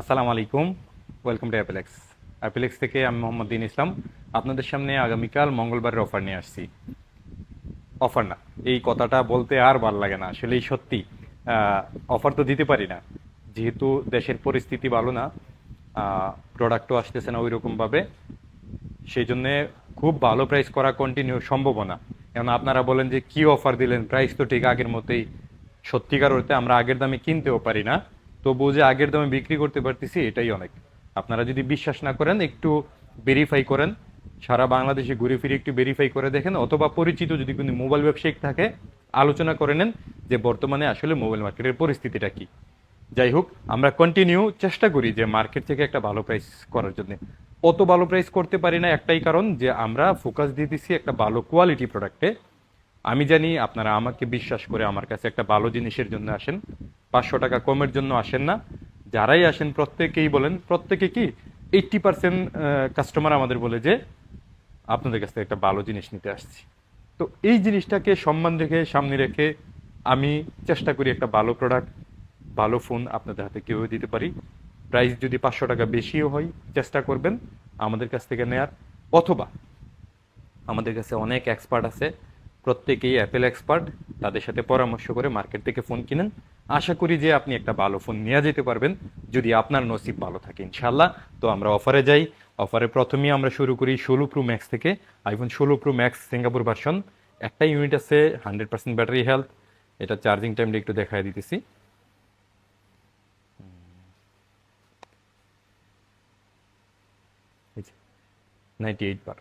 আসসালামু আলাইকুম welcome to অ্যাপেলেক্স অ্যাপেলেক্স থেকে আমি মোহাম্মদ দিন ইসলাম। আপনাদের সামনে আগামীকাল মঙ্গলবারের অফার নিয়ে আসছি। অফার না, এই কথাটা বলতে আর ভালো লাগে না আসলে সত্যি। অফার তো দিতে পারি না, যেহেতু দেশের পরিস্থিতি ভালো না প্রোডাক্টও আসতেছে না ওই রকমভাবে সেই জন্যে খুব ভালো প্রাইস করা কন্টিনিউ সম্ভব না। এখন আপনারা বলেন যে কি অফার দিলেন প্রাইস তো ঠিক আগের মতোই। সত্যিকার অর্থে আমরা আগের দামে কিনতেও পারি না। তবুও যে আগের দামে বিক্রি করতে পারতেছি, এটাই অনেক। আপনারা যদি বিশ্বাস না করেন, একটু ভেরিফাই করেন। সারা বাংলাদেশে ঘুরে ফিরে একটু ভেরিফাই করে দেখেন, অথবা পরিচিত যদি কোনো মোবাইল ব্যবসায়িক থাকে, আলোচনা করে নেন যে বর্তমানে আসলে মোবাইল মার্কেটের পরিস্থিতিটা কি। যাই হোক, আমরা কন্টিনিউ চেষ্টা করি যে মার্কেট থেকে একটা ভালো প্রাইস করার জন্য। অত ভালো প্রাইস করতে পারি না একটাই কারণ যে আমরা ফোকাস দিয়ে দিচ্ছি একটা ভালো কোয়ালিটি প্রোডাক্টে আমি জানি আপনারা আমাকে বিশ্বাস করে আমার কাছে একটা ভালো জিনিসের জন্য আসেন। পাঁচশো টাকা কমের জন্য আসেন না। যারাই আসেন, প্রত্যেকেই বলেন, প্রত্যেকে কি এইট্টি পার্সেন্ট কাস্টমার আমাদের বলে যে, আপনাদের কাছ থেকে একটা ভালো জিনিস নিতে আসছি। তো এই জিনিসটাকে সম্মান রেখে, সামনে রেখে আমি চেষ্টা করি একটা ভালো প্রোডাক্ট ভালো ফোন আপনাদের হাতে কেউ দিতে পারি। প্রাইস যদি পাঁচশো টাকা বেশিও হয়, চেষ্টা করবেন আমাদের কাছ থেকে নেয়ার। অথবা আমাদের কাছে অনেক এক্সপার্ট আছে প্রত্যেকেই অ্যাপেল এক্সপার্ট তাদের সাথে পরামর্শ করে মার্কেট থেকে ফোন কিনেন। আশা করি যে আপনি একটা ভালো ফোন নিয়ে যেতে পারবেন, যদি আপনার নসিব ভালো থাকে ইনশাল্লাহ তো আমরা অফারে যাই। অফারে প্রথমেই আমরা শুরু করি ষোলো প্রো ম্যাক্স থেকে। আইফোন ষোলো প্রো ম্যাক্স সিঙ্গাপুর ভার্সন একটা ইউনিট আছে হান্ড্রেড পার্সেন্ট ব্যাটারি হেলথ এটা চার্জিং টাইমটা একটু দেখাই দিতেছি। নাইনটি এইট বার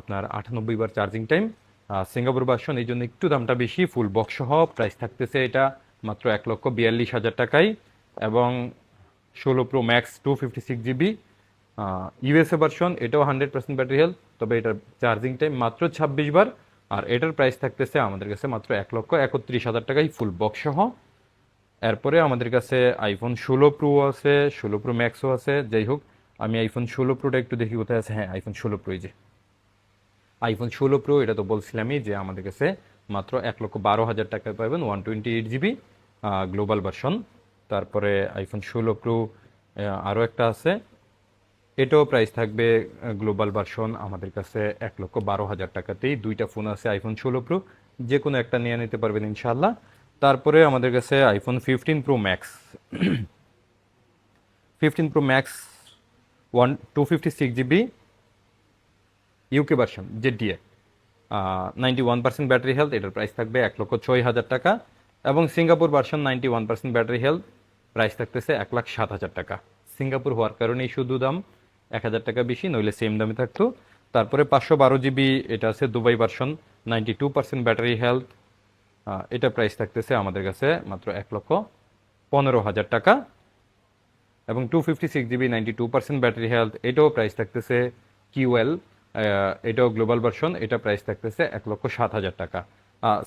আপনার আটানব্বই বার চার্জিং টাইম সিঙ্গাপুর ভার্সন এই জন্য একটু দামটা বেশি ফুল বক্স সহ। প্রাইস থাকতেছে এটা মাত্র এক লক্ষ বিয়াল্লিশ হাজার টাকায়। এবং ষোলো pro max two fifty six GB USA version এটাও হান্ড্রেড পার্সেন্ট ব্যাটারি হেলথ তবে এটার চার্জিং টাইম মাত্র ছাব্বিশ বার। আর এটার প্রাইস থাকতেছে আমাদের কাছে মাত্র এক লক্ষ একত্রিশ হাজার টাকায় ফুল বক্স সহ। এরপরে আমাদের কাছে আইফোন ষোলো প্রো আছে, ষোলো প্রো ম্যাক্সও আছে। যাই হোক, আমি আইফোন ষোলো প্রোটা একটু দেখি কোথায় আছে। হ্যাঁ আইফোন ষোলো প্রো এই যে। আইফোন ষোলো প্রো এটা তো বলছিলামই যে আমাদের কাছে মাত্র এক লক্ষ বারো হাজার টাকায় পাবেন one twenty eight GB global version তারপরে আইফোন ষোলো প্রো আরও একটা আছে। এটাও প্রাইস থাকবে গ্লোবাল ভার্সন আমাদের কাছে এক লক্ষ বারো হাজার টাকাতেই। দুইটা ফোন আছে আইফোন ষোলো প্রো যে কোনো একটা নিয়ে নিতে পারবেন ইনশাল্লাহ তারপরে আমাদের কাছে iPhone fifteen pro max fifteen pro max one two fifty six GB UK version JDA ninety one percent battery health এটার প্রাইস থাকবে এক লক্ষ ছয় হাজার টাকা, এবং Singapore version ninety one percent battery health price থাকতেছে এক লাখ সাত হাজার টাকা। সিঙ্গাপুর হওয়ার কারণেই শুধু দাম এক হাজার টাকা বেশি, নইলে সেম দামে থাকতো। তারপরে পাঁচশো বারো জিবি, এটা আছে Dubai version ninety two percent battery health এটা প্রাইস থাকতেছে আমাদের কাছে মাত্র এক লক্ষ পনেরো হাজার টাকা। এবং two fifty six GB ninety two percent battery health এটাও প্রাইস থাকতেছে কিউএল এটাও গ্লোবাল ভার্সন এটা প্রাইস থাকতেছে এক লক্ষ সাত হাজার টাকা।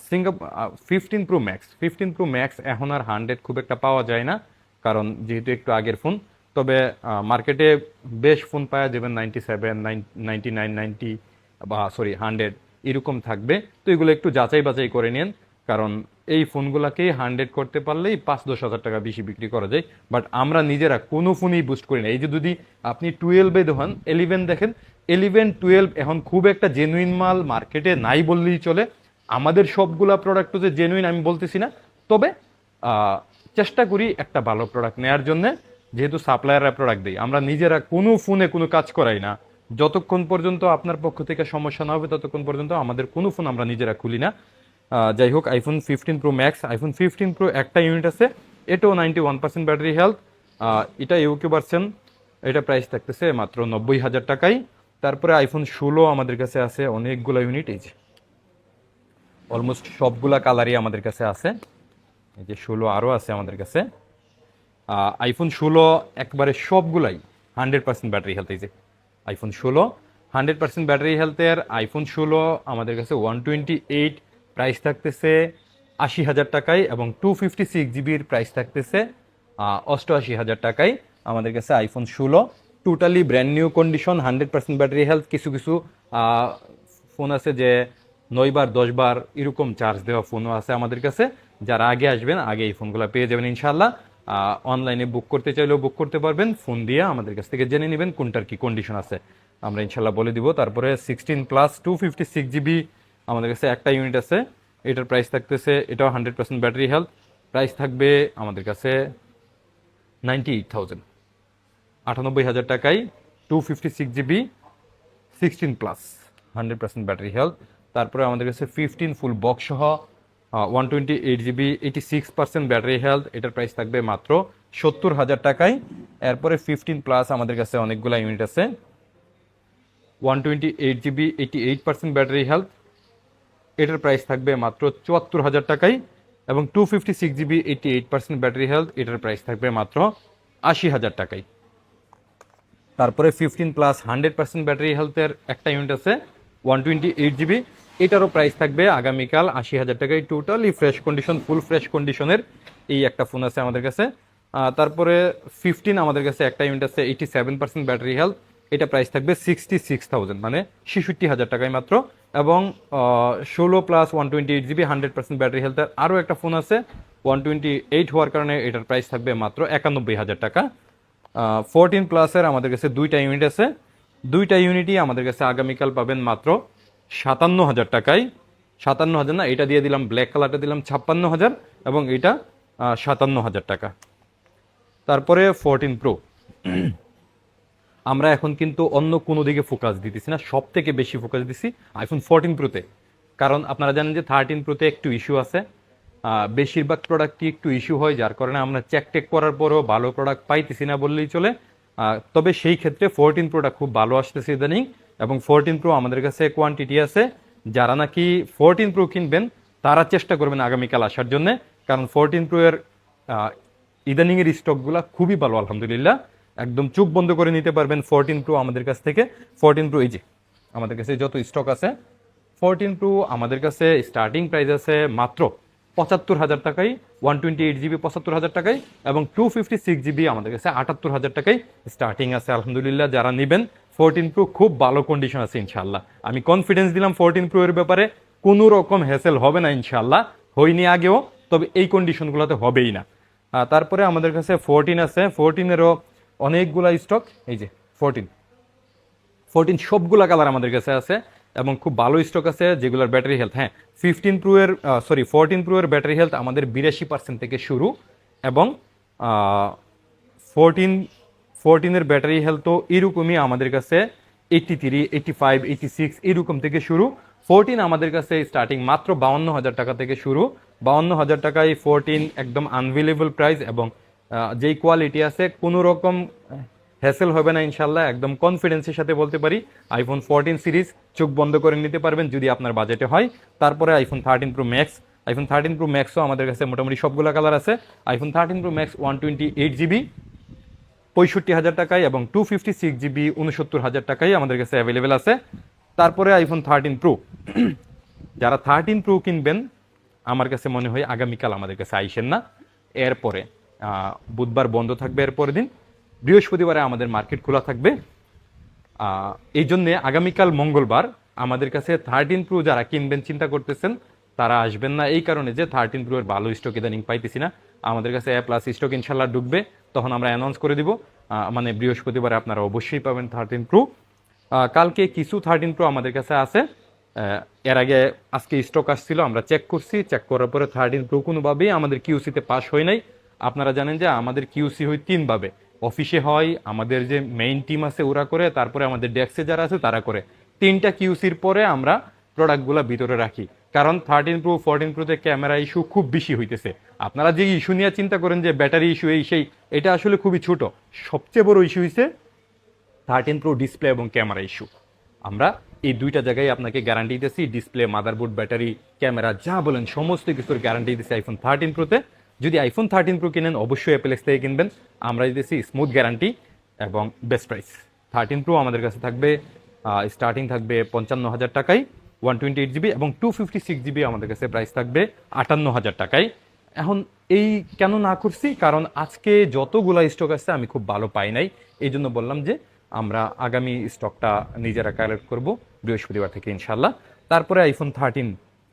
Singapore fifteen pro max fifteen pro max এখন আর হান্ড্রেড খুব একটা পাওয়া যায় না, কারণ যেহেতু একটু আগের ফোন তবে মার্কেটে বেশ ফোন পাওয়া যাবেন ninety seven ninety nine ninety বা সরি হান্ড্রেড এরকম থাকবে। তো এগুলো একটু যাচাই বাছাই করে নিন, কারণ এই ফোনগুলোকে হান্ড্রেড করতে পারলেই পাঁচ দশ হাজার টাকা বেশি বিক্রি করা যায়। বাট আমরা নিজেরা কোনো ফোনই বুস্ট করি না। এই যে যদি আপনি টুয়েলভে দেখেন এলিভেন দেখেন এলিভেন টুয়েলভ এখন খুব একটা জেনুইন মাল মার্কেটে নাই বললেই চলে। আমাদের সবগুলা প্রোডাক্ট যে জেনুইন আমি বলতেছি না। তবে চেষ্টা করি একটা ভালো প্রোডাক্ট নেওয়ার জন্য, যেহেতু সাপ্লায়াররা প্রোডাক্ট দিই আমরা নিজেরা কোনো ফোনে কোনো কাজ করাই না। যতক্ষণ পর্যন্ত আপনার পক্ষ থেকে সমস্যা না হবে, ততক্ষণ পর্যন্ত আমাদের কোনো ফোন আমরা নিজেরা খুলি না। যাই হোক iPhone fifteen pro max iPhone fifteen pro একটা ইউনিট আছে। এটাও ninety one percent battery health এটা ইউকে পার্সেন এটা প্রাইস থাকতেছে মাত্র নব্বই হাজার টাকায়। তারপরে আইফোন ষোলো আমাদের কাছে আছে, অনেকগুলো ইউনিট এই যে। অলমোস্ট সবগুলা কালারই আমাদের কাছে আছে। এই যে ষোলো আরও আছে আমাদের কাছে। আইফোন ষোলো একবারে সবগুলাই হান্ড্রেড পার্সেন্ট ব্যাটারি হেলথ এই যে। আইফোন ষোলো হান্ড্রেড পার্সেন্ট ব্যাটারি হেলথের আইফোন ষোলো আমাদের কাছে ওয়ান টোয়েন্টি এইট প্রাইস থাকতেছে আশি হাজার টাকায় এবং টু ফিফটি সিক্স জিবির প্রাইস থাকতেছে অষ্টআশি হাজার টাকায় আমাদের কাছে আইফোন ষোলো। Totally brand new condition hundred percent battery health কিছু কিছু ফোন আছে যে নয়বার দশবার এরকম চার্জ দেওয়া ফোনও আছে আমাদের কাছে। যারা আগে আসবেন, আগে এই ফোনগুলো পেয়ে যাবেন ইনশাল্লাহ অনলাইনে বুক করতে চাইলেও বুক করতে পারবেন। ফোন দিয়ে আমাদের কাছ থেকে জেনে নেবেন কোনটার কি কন্ডিশন আছে। আমরা ইনশাল্লাহ বলে দিব। তারপরে sixteen plus two fifty six GB আমাদের কাছে একটা ইউনিট আছে। এটার প্রাইস থাকতেছে, এটাও hundred percent battery health price থাকবে আমাদের কাছে নাইনটি এইট থাউজেন্ড আটানব্বই হাজার টাকায় two fifty six GB sixteen plus hundred percent battery health তারপরে আমাদের কাছে ফিফটিন ফুল বক্স সহ one twenty eight GB eighty six percent battery health এটার প্রাইস থাকবে মাত্র সত্তর হাজার টাকায়। এরপরে ফিফটিন প্লাস আমাদের কাছে অনেকগুলো ইউনিট আছে। One twenty eight GB eighty eight percent battery health এটার প্রাইস থাকবে মাত্র চুয়াত্তর হাজার টাকায় এবং two fifty six GB eighty eight percent battery health এটার প্রাইস থাকবে মাত্র আশি হাজার টাকায়। তারপরে fifteen plus hundred percent battery হেলথের একটা ইউনিট আছে ওয়ান টোয়েন্টি এইট জিবি এটারও প্রাইস থাকবে আগামীকাল আশি হাজার টাকায়। Totally fresh condition full fresh কন্ডিশনের এই একটা ফোন আছে আমাদের কাছে। তারপরে ফিফটিন আমাদের কাছে একটা ইউনিট আছে eighty seven percent battery health এটা প্রাইস থাকবে সিক্সটি সিক্স থাউজেন্ড মানে ছেষট্টি হাজার টাকায় মাত্র। এবং ষোলো plus one twenty eight GB hundred percent battery হেলথের আরও একটা ফোন আছে ওয়ান টোয়েন্টি এইট হওয়ার কারণে এটার প্রাইস থাকবে মাত্র একানব্বই হাজার টাকা। ফোরটিন প্লাসের আমাদের কাছে দুইটা ইউনিট আছে। দুইটা ইউনিটই আমাদের কাছে আগামীকাল পাবেন মাত্র সাতান্ন হাজার টাকায়। সাতান্ন হাজার না, এটা দিয়ে দিলাম ব্ল্যাক কালারটা দিলাম ছাপ্পান্ন হাজার এবং এটা সাতান্ন হাজার টাকা। তারপরে ফোরটিন প্রো আমরা এখন কিন্তু অন্য কোনো দিকে ফোকাস দিতেছি না সব থেকে বেশি ফোকাস দিছি আইফোন ফোরটিন প্রোতে কারণ আপনারা জানেন যে থার্টিন প্রোতে একটু ইস্যু আছে। বেশিরভাগ প্রোডাক্টই একটু ইস্যু হয় যার কারণে আমরা চেক টেক করার পরেও ভালো প্রোডাক্ট পাইতেছি না বললেই চলে। তবে সেই ক্ষেত্রে ফোরটিন প্রোটা খুব ভালো আসতেছে ইদানিং এবং ফোরটিন প্রো আমাদের কাছে কোয়ান্টিটি আছে। যারা নাকি ফোরটিন প্রো কিনবেন তারা চেষ্টা করবেন আগামীকাল আসার জন্যে কারণ ফোরটিন প্রো এর আহ, ইদানিং এর স্টকগুলো খুবই ভালো আলহামদুলিল্লাহ। একদম চোখ বন্ধ করে নিতে পারবেন ফোরটিন প্রো আমাদের কাছ থেকে। ফোরটিন প্রো এই যে আমাদের কাছে যত স্টক আছে ফোরটিন প্রো আমাদের কাছে স্টার্টিং প্রাইস আছে মাত্র পঁচাত্তর হাজার টাকায় ওয়ান টোয়েন্টি এইট জিবি পঁচাত্তর হাজার টাকায় এবং টু ফিফটি সিক্স জিবি আমাদের কাছে আটাত্তর হাজার টাকায় স্টার্টিং আছে। আলহামদুলিল্লাহ, যারা নেবেন ফোরটিন প্রো খুব ভালো কন্ডিশন আছে ইনশাল্লাহ আমি কনফিডেন্স দিলাম ফোরটিন প্রো এর ব্যাপারে, কোনো রকম হ্যাসেল হবে না ইনশাল্লাহ হয়নি আগেও, তবে এই কন্ডিশনগুলোতে হবেই না। তারপরে আমাদের কাছে ফোরটিন আছে। ফোরটিনেরও অনেকগুলা স্টক এই যে ফোরটিন ফোরটিন সবগুলা কালার আমাদের কাছে আছে। এবং খুব ভালো স্টক আছে, যেগুলোর ব্যাটারি হেলথ হ্যাঁ ফিফটিন প্রো এর সরি ফোরটিন প্রো এর ব্যাটারি হেলথ আমাদের বিরাশি পার্সেন্ট থেকে শুরু এবং ফোরটিন ফোরটিনের ব্যাটারি হেলথও এরকমই আমাদের কাছে eighty three eighty five eighty six এরকম থেকে শুরু। ফোরটিন আমাদের কাছে স্টার্টিং মাত্র বাউন্ন হাজার টাকা থেকে শুরু। বাউন্ন হাজার টাকায় ফোরটিন একদম আনভেলেবল প্রাইস এবং যেই কোয়ালিটি আছে, কোনো রকম হ্যাসেল হবে না ইনশাল্লাহ একদম কনফিডেন্সের সাথে বলতে পারি। আইফোন ফোরটিন সিরিজ চোখ বন্ধ করে নিতে পারবেন যদি আপনার বাজেটে হয়। তারপরে iPhone thirteen pro max iPhone thirteen pro ম্যাক্সও আমাদের কাছে মোটামুটি সবগুলো কালার আছে। IPhone thirteen pro max one twenty eight GB পঁয়ষট্টি হাজার টাকায় এবং টু ফিফটি সিক্স জিবি উনসত্তর হাজার টাকায় আমাদের কাছে অ্যাভেলেবেল আছে। তারপরে আইফোন থার্টিন প্রো যারা থার্টিন প্রো কিনবেন, আমার কাছে মনে হয় আগামীকাল আমাদের কাছে আইসেন না। এরপরে বুধবার বন্ধ থাকবে এরপরের দিন। বৃহস্পতিবারে আমাদের মার্কেট খোলা থাকবে। এই জন্যে আগামীকাল মঙ্গলবার আমাদের কাছে থার্টিন প্রো যারা কিনবেন, চিন্তা করতেছেন, তারা আসবেন না। এই কারণে যে থার্টিন প্রো এর ভালো স্টক ইদানিং পাইতেছি না, আমাদের কাছে এ প্লাস স্টক ইনশাল্লাহ ঢুকবে। তখন আমরা অ্যানাউন্স করে দিব। মানে বৃহস্পতিবারে আপনারা অবশ্যই পাবেন থার্টিন প্রো। কালকে কিছু থার্টিন প্রো আমাদের কাছে আছে। এর আগে আজকে স্টক আসছিল, আমরা চেক করছি। চেক করার পরে থার্টিন প্রো কোনোভাবেই আমাদের কিউসিতে পাস হয় নাই। আপনারা জানেন যে আমাদের কিউসি হয় তিনভাবে। অফিসে হয়, আমাদের যে মেইন টিম আছে ওরা করে, তারপরে আমাদের ডেস্কে যারা আছে তারা করে। তিনটা কিউসির পরে আমরা প্রোডাক্টগুলো ভিতরে রাখি। কারণ থার্টিন প্রো ফোরটিন প্রোতে ক্যামেরা ইস্যু খুব বেশি হইতেছে। আপনারা যে ইস্যু নিয়ে চিন্তা করেন যে ব্যাটারি ইস্যু এই সেই, এটা আসলে খুবই ছোট। সবচেয়ে বড় ইস্যু হয়েছে থার্টিন প্রো ডিসপ্লে এবং ক্যামেরা ইস্যু আমরা এই দুইটা জায়গায় আপনাকে গ্যারান্টি দিতেছি ডিসপ্লে মাদারবোর্ড ব্যাটারি ক্যামেরা যা বলেন, সমস্ত কিছুর গ্যারান্টি দিতেছি আইফোন থার্টিন প্রোতে যদি আইফোন থার্টিন প্রো কিনেন অবশ্যই অ্যাপেলেক্স থেকে কিনবেন। আমরা দিতেছি স্মুথ গ্যারান্টি এবং বেস্ট প্রাইস থার্টিন প্রো আমাদের কাছে থাকবে স্টার্টিং থাকবে পঞ্চান্ন হাজার টাকায় ওয়ান টোয়েন্টি এইট জিবি এবং টু ফিফটি সিক্স জিবি আমাদের কাছে প্রাইস থাকবে আটান্ন হাজার টাকায়। এখন এই কেন না করছি? কারণ আজকে যতগুলা স্টক আছে আমি খুব ভালো পাই নাই। এই জন্য বললাম যে আমরা আগামী স্টকটা নিজেরা কালেক্ট করব বৃহস্পতিবার থেকে ইনশাল্লাহ তারপরে আইফোন থার্টিন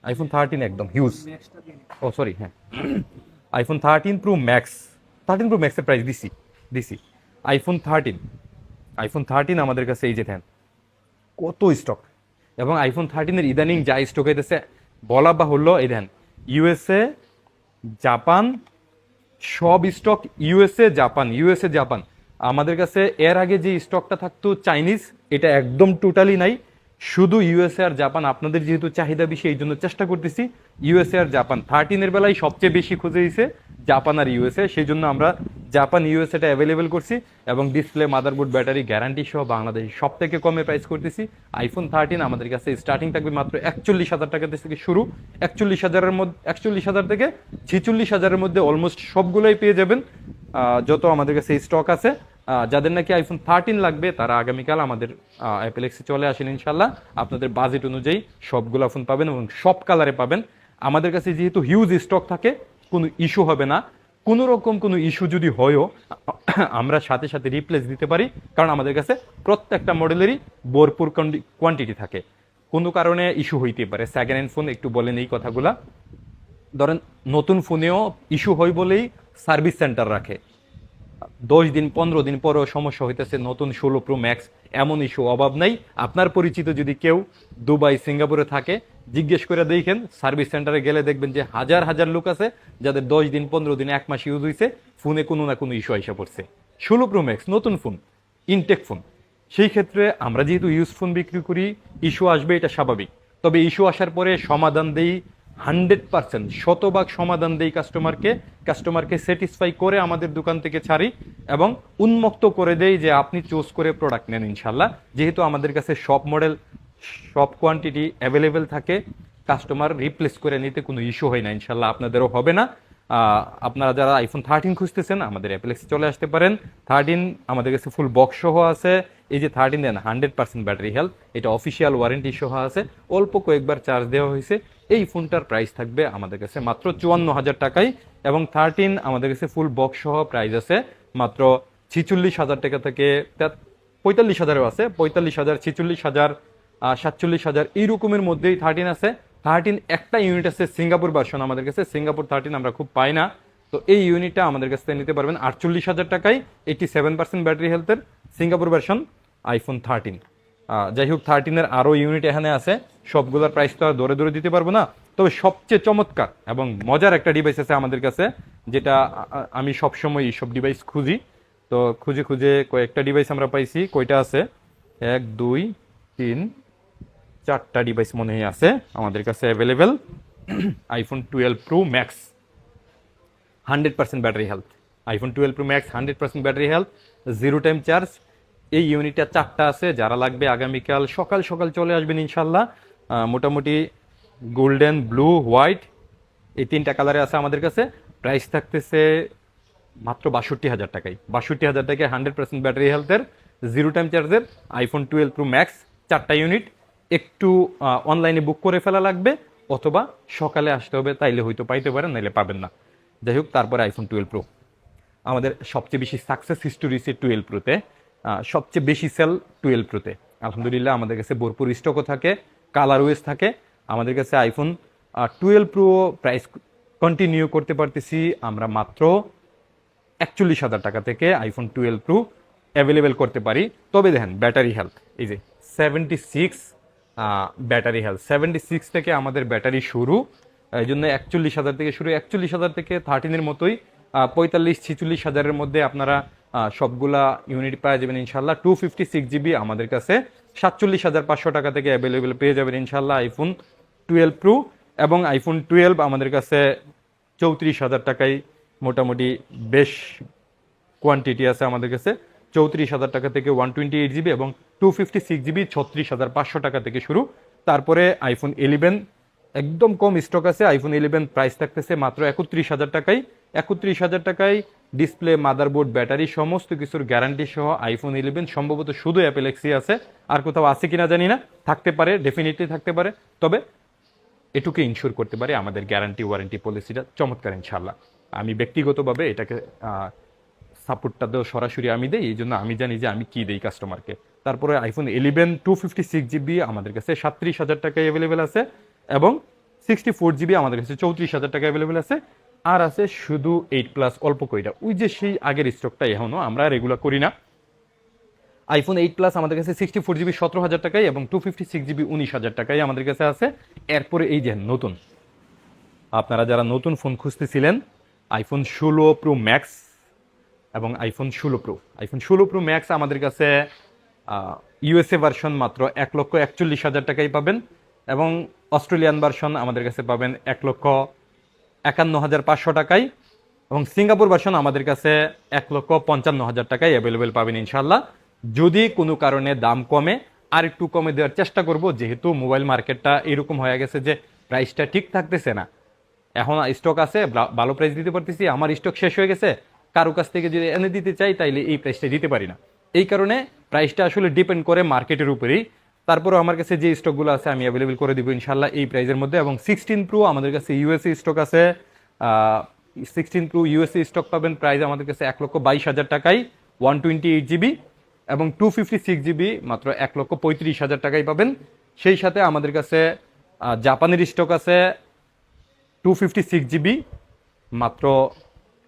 আইফোন থার্টিন একদম হিউজ ও সরি হ্যাঁ। IPhone thirteen pro max thirteen pro ম্যাক্সের প্রাইস দিছি দিছি। আইফোন থার্টিন আইফোন থার্টিন আমাদের কাছে এই যে দেন, কত স্টক এবং আইফোন থার্টিনের ইদানিং যা স্টক হইতেছে, বলা বা হলো এই দেন ইউএসএ জাপান সব stock USA Japan USA Japan আমাদের কাছে এর আগে যে স্টকটা থাকতো চাইনিজ এটা একদম টোটালি নাই। শুধু ইউএসএ আর জাপান আপনাদের যেহেতু চাহিদা বেশি এই জন্য চেষ্টা করতেছি ইউএসএ আর জাপান থার্টিনের বেলায় সবচেয়ে বেশি খুঁজে দিয়েছে জাপান আর ইউএসএ সেই জন্য আমরা জাপান ইউএসএটা অ্যাভেলেবেল করছি এবং ডিসপ্লে মাদারবোর্ড ব্যাটারি গ্যারান্টি সহ বাংলাদেশে সব থেকে কমে প্রাইস করতেছি। আইফোন থার্টিন আমাদের কাছে স্টার্টিং থাকবে মাত্র একচল্লিশ হাজার টাকা থেকে শুরু। একচল্লিশ হাজারের মধ্যে, একচল্লিশ হাজার থেকে ছিচল্লিশ হাজারের মধ্যে অলমোস্ট সবগুলোই পেয়ে যাবেন। যত আমাদের কাছে স্টক আছে। যাদের নাকি আইফোন থার্টিন লাগবে, তারা আগামীকাল আমাদের অ্যাপেলেক্সে চলে আসেন ইনশাল্লাহ আপনাদের বাজেট অনুযায়ী সবগুলো ফোন পাবেন এবং সব কালারে পাবেন। আমাদের কাছে যেহেতু হিউজ স্টক থাকে, কোনো ইস্যু হবে না। কোনো রকম কোনো ইস্যু যদি হয়ও, আমরা সাথে সাথে রিপ্লেস দিতে পারি। কারণ আমাদের কাছে প্রত্যেকটা মডেলেরই ভরপুর কোয়ান্টিটি থাকে। কোনো কারণে ইস্যু হইতে পারে। সেকেন্ড হ্যান্ড ফোন একটু বলেন এই কথাগুলা। ধরেন, নতুন ফোনেও ইস্যু হয় বলেই সার্ভিস সেন্টার রাখে। দশ দিন, পনেরো দিন পরেও সমস্যা হইতেছে, নতুন ষোলো প্রো ম্যাক্স এমন ইস্যু অভাব নাই। আপনার পরিচিত যদি কেউ দুবাই, সিঙ্গাপুরে থাকে, জিজ্ঞেস করে দেখেন, সার্ভিস সেন্টারে গেলে দেখবেন যে হাজার হাজার লোক আছে, যাদের দশ দিন, পনেরো দিন, এক মাস ইউজ হয়েছে ফোনে কোনো না কোনো ইস্যু আইসা পড়ছে। ষোলো প্রো ম্যাক্স নতুন ফোন ইনটেক ফোন সেই ক্ষেত্রে আমরা যেহেতু ইউজ ফোন বিক্রি করি ইস্যু আসবে, এটা স্বাভাবিক। তবে ইস্যু আসার পরে সমাধান দেই হান্ড্রেড পার্সেন্ট শতভাগ সমাধান দেই কাস্টমারকে কাস্টমারকে স্যাটিসফাই করে আমাদের দোকান থেকে ছাড়ি এবং উন্মুক্ত করে দেই যে আপনি চুজ করে প্রোডাক্ট নেন ইনশাল্লাহ। যেহেতু আমাদের কাছে সব মডেল, সব কোয়ান্টিটি অ্যাভেলেবেল থাকে, কাস্টমার রিপ্লেস করে নিতে কোনো ইস্যু হয় না ইনশাল্লাহ, আপনাদেরও হবে না। আপনারা যারা আইফোন থার্টিন খুঁজতেছেন, আমাদের অ্যাপেলেক্সে চলে আসতে পারেন। থার্টিন আমাদের কাছে ফুল বক্স সহ আছে। এই যে thirteen then hundred percent battery health এটা অফিসিয়াল ওয়ারেন্টি সহ আছে। অল্প কয়েকবার চার্জ দেওয়া হয়েছে। এই ফোনটার প্রাইস থাকবে আমাদের কাছে মাত্র চুয়ান্ন হাজার টাকায় এবং থার্টিন আমাদের কাছে ফুল বক্স সহ প্রাইস আছে মাত্র ছিচল্লিশ হাজার টাকা থেকে পঁয়তাল্লিশ হাজারও আছে। পঁয়তাল্লিশ হাজার, ছিচল্লিশ হাজার সাতচল্লিশ হাজার এই রকমের মধ্যেই থার্টিন আছে। থার্টিন একটা ইউনিট আছে সিঙ্গাপুর ভার্সন আমাদের কাছে। সিঙ্গাপুর থার্টিন আমরা খুব পাই না। তো এই ইউনিটটা আমাদের কাছ থেকে নিতে পারবেন আটচল্লিশ হাজার টাকায়। এইটি সেভেন পার্সেন্ট ব্যাটারি হেলথের সিঙ্গাপুর ভার্সন আইফোন থার্টিন যাই হোক থার্টিনের আরও ইউনিট এখানে আছে। সবগুলোর প্রাইস তো আর দরে দরে দিতে পারব না। তবে সবচেয়ে চমৎকার এবং মজার একটা ডিভাইস আছে আমাদের কাছে, যেটা আমি সবসময় এইসব ডিভাইস খুঁজি। তো খুঁজে খুঁজে কয়েকটা ডিভাইস আমরা পাইছি। কয়টা আছে? এক, দুই, তিন, চারটা ডিভাইস মনে হয় আছে আমাদের কাছে available iPhone twelve pro max hundred percent battery health iPhone twelve pro max hundred percent battery health zero time charge এই ইউনিটটা চারটা আছে, যারা লাগবে আগামীকাল সকাল সকাল চলে আসবেন ইনশাল্লাহ মোটামুটি গোল্ডেন ব্লু হোয়াইট এই তিনটা কালারে আছে আমাদের কাছে। প্রাইস থাকতেছে মাত্র বাষট্টি হাজার টাকায়। বাষট্টি হাজার টাকায় হান্ড্রেড পার্সেন্ট ব্যাটারি হেলথের জিরো টাইম চার্জের আইফোন টুয়েলভ প্রো ম্যাক্স চারটা ইউনিট একটু অনলাইনে বুক করে ফেলা লাগবে, অথবা সকালে আসতে হবে, তাইলে হয়তো পাইতে পারেন, নাইলে পাবেন না। যাই হোক, তারপরে আইফোন টুয়েলভ প্রো আমাদের সবচেয়ে বেশি সাকসেস হিস্টোরি সে টুয়েলভ প্রোতে সবচেয়ে বেশি সেল টুয়েলভ প্রোতে আলহামদুলিল্লাহ আমাদের কাছে ভরপুর স্টকও থাকে কালার ওয়েস থাকে। আমাদের কাছে iPhone twelve pro price continue করতে পারতেছি। আমরা মাত্র একচল্লিশ হাজার টাকা থেকে আইফোন টুয়েলভ প্রো অ্যাভেলেবেল করতে পারি। তবে দেখেন ব্যাটারি হেলথ এই যে seventy six battery health seventy six থেকে আমাদের ব্যাটারি শুরু এই জন্য একচল্লিশ হাজার থেকে শুরু। একচল্লিশ হাজার থেকে থার্টিনের মতোই পঁয়তাল্লিশ, ছিচল্লিশ হাজারের মধ্যে আপনারা সবগুলা ইউনিট পাওয়া যাবেন ইনশাল্লাহ টু ফিফটি সিক্স জিবি আমাদের কাছে। সাতচল্লিশ হাজার পাঁচশো টাকা থেকে অ্যাভেলেবেল পেয়ে যাবেন ইনশাল্লাহ আইফোন টুয়েলভ প্রো এবং আইফোন টুয়েলভ আমাদের কাছে চৌত্রিশ হাজার টাকায় মোটামুটি বেশ কোয়ান্টিটি আছে আমাদের কাছে। চৌত্রিশ হাজার টাকা থেকে ওয়ান টোয়েন্টি এইট জিবি এবং টু ফিফটি সিক্স জিবি ছত্রিশ হাজার পাঁচশো টাকা থেকে শুরু। তারপরে আইফোন ইলেভেন একদম কম স্টক আছে। আইফোন ইলেভেন প্রাইস থাকতেছে মাত্র একত্রিশ হাজার টাকায়। একত্রিশ হাজার টাকায় ডিসপ্লে, মাদারবোর্ড, ব্যাটারি সমস্ত কিছুর গ্যারান্টি সহ আইফোন ইলেভেন সম্ভবত শুধু অ্যাপেলেক্সি আছে। আর কোথাও আছে কিনা জানি না। থাকতে পারে ডেফিনেটলি থাকতে পারে। তবে এটুকু ইনশিওর করতে পারে আমাদের গ্যারান্টি ওয়ারেন্টি পলিসিটা চমৎকার ইনশাল্লাহ আমি ব্যক্তিগতভাবে এটাকে সাপোর্টটা তো সরাসরি আমি দেই এই জন্য আমি জানি যে আমি কি দেই কাস্টমারকে তারপরে iPhone eleven two fifty six GB আমাদের কাছে সাতত্রিশ হাজার টাকায় অ্যাভেলেবেল আছে এবং সিক্সটি ফোর জিবি আমাদের কাছে চৌত্রিশ হাজার টাকা অ্যাভেলেবেল আছে। আর আছে শুধু এইট প্লাস অল্প কইটা ওই যে সেই আগের স্টকটা এখনও আমরা রেগুলার করি না। আইফোন এইট প্লাস আমাদের কাছে সিক্সটি ফোর জিবি সতেরো হাজার টাকায় এবং টু ফিফটি সিক্স জিবি উনিশ হাজার টাকায় আমাদের কাছে আছে। এরপরে এই যে নতুন। আপনারা যারা নতুন ফোন খুঁজতেছিলেন আইফোন ষোলো প্রো ম্যাক্স এবং আইফোন ষোলো প্রো আইফোন ষোলো প্রো ম্যাক্স আমাদের কাছে ইউএসএ ভার্সন মাত্র এক লক্ষ একচল্লিশ হাজার টাকায় পাবেন এবং অস্ট্রেলিয়ান ভার্সন আমাদের কাছে পাবেন এক লক্ষ একান্ন হাজার পাঁচশো টাকায় এবং সিঙ্গাপুর ভার্সন আমাদের কাছে এক লক্ষ পঞ্চান্ন হাজার টাকায় অ্যাভেলেবেল পাবেন ইনশাল্লাহ যদি কোনো কারণে দাম কমে, আর একটু কমে দেওয়ার চেষ্টা করব, যেহেতু মোবাইল মার্কেটটা এরকম হয়ে গেছে যে প্রাইসটা ঠিক থাকতেছে না। এখন স্টক আছে ভালো প্রাইস দিতে পারতেছি, আমার স্টক শেষ হয়ে গেছে, কারও কাছ থেকে যদি এনে দিতে চাই, তাইলে এই প্রাইসটা দিতে পারি না। এই কারণে প্রাইসটা আসলে ডিপেন্ড করে মার্কেটের উপরেই। তারপরেও আমার কাছে যে স্টকগুলো আছে আমি অ্যাভেলেবেল করে দিব ইনশাল্লাহ এই প্রাইজের মধ্যে এবং সিক্সটিন প্রো আমাদের কাছে ইউএসএ স্টক আছে। সিক্সটিন প্রো ইউএসএ স্টক পাবেন প্রাইস আমাদের কাছে এক লক্ষ বাইশ হাজার টাকায় ওয়ান টোয়েন্টি এইট জিবি এবং টু ফিফটি সিক্স জিবি মাত্র এক লক্ষ পঁয়ত্রিশ হাজার টাকায় পাবেন। সেই সাথে আমাদের কাছে জাপানের স্টক আছে টু ফিফটি সিক্স জিবি মাত্র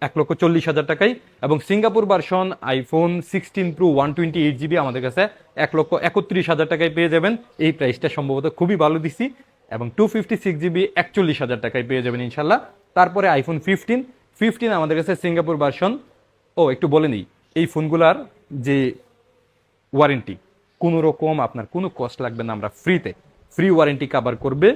এক লক্ষ চল্লিশ হাজার টাকায় এবং Singapore version iPhone sixteen pro one twenty eight GB আমাদের কাছে এক লক্ষ একত্রিশ হাজার টাকায় পেয়ে যাবেন। এই প্রাইসটা সম্ভবত খুবই ভালো দিছি। এবং টু ফিফটি সিক্স জিবি একচল্লিশ হাজার টাকায় পেয়ে যাবেন ইনশাল্লাহ। তারপরে আইফোন ফিফটিন ফিফটিন আমাদের কাছে সিঙ্গাপুর ভার্সন ও, একটু বলে নিই, এই ফোনগুলার যে ওয়ারেন্টি কোনো রকম আপনার কোনো কস্ট লাগবে না, আমরা ফ্রিতে ফ্রি ওয়ারেন্টি কাভার করবে।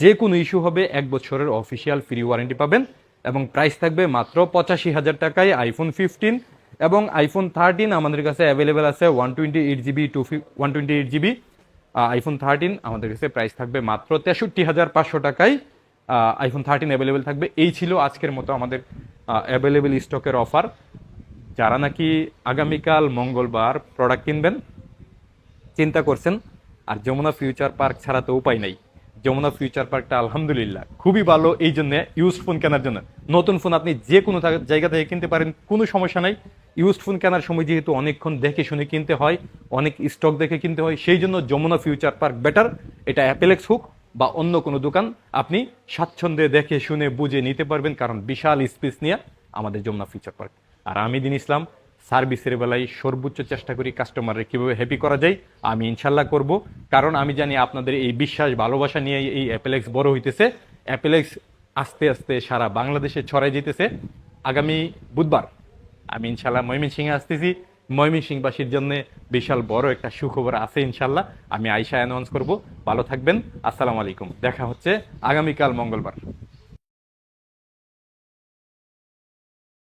যে কোনো ইস্যু হবে, এক বছরের অফিসিয়াল ফ্রি ওয়ারেন্টি পাবেন। এবং প্রাইস থাকবে মাত্র পঁচাশি হাজার টাকায় আইফোন ফিফটিন এবং আইফোন থার্টিন আমাদের কাছে অ্যাভেলেবেল আছে one twenty eight GB two one twenty eight GB iPhone thirteen আমাদের কাছে প্রাইস থাকবে মাত্র তেষট্টি হাজার পাঁচশো টাকায় আইফোন থার্টিন অ্যাভেলেবেল থাকবে। এই ছিল আজকের মতো আমাদের অ্যাভেলেবেল স্টকের অফার যারা নাকি আগামীকাল মঙ্গলবার প্রোডাক্ট কিনবেন, চিন্তা করছেন, আর যমুনা ফিউচার পার্ক ছাড়া তো উপায় নাই। যমুনা ফিউচার পার্কটা আলহামদুলিল্লাহ খুবই ভালো, এই জন্য ইউজড ফোন কেনার জন্য। নতুন ফোন আপনি যে কোনো জায়গা থেকে কিনতে পারেন, কোনো সমস্যা নাই। ইউজড ফোন কেনার সময় যেহেতু অনেকক্ষণ দেখে শুনে কিনতে হয়, অনেক স্টক দেখে কিনতে হয়, সেই জন্য যমুনা ফিউচার পার্ক বেটার এটা অ্যাপেলেক্স হোক বা অন্য কোনো দোকান, আপনি স্বাচ্ছন্দ্যে দেখে শুনে বুঝে নিতে পারবেন, কারণ বিশাল স্পেস নিয়ে আমাদের যমুনা ফিউচার পার্ক। আর আমি দিন ইসলাম সার্ভিসের বেলায় সর্বোচ্চ চেষ্টা করি কাস্টমারকে কীভাবে হ্যাপি করা যায়, আমি ইনশাল্লাহ করব। কারণ আমি জানি আপনাদের এই বিশ্বাস, ভালোবাসা নিয়ে এই অ্যাপেলেক্স বড় হইতেছে। অ্যাপেলেক্স আস্তে আস্তে সারা বাংলাদেশে ছড়াই যেতেছে। আগামী বুধবার আমি ইনশাল্লাহ ময়মনসিংহে আসতেছি। ময়মনসিংহবাসীর জন্য বিশাল বড় একটা সুখবর আছে ইনশাল্লাহ। আমি আয়সা অ্যানাউন্স করব। ভালো থাকবেন। আসসালামু আলাইকুম। দেখা হচ্ছে আগামীকাল মঙ্গলবার।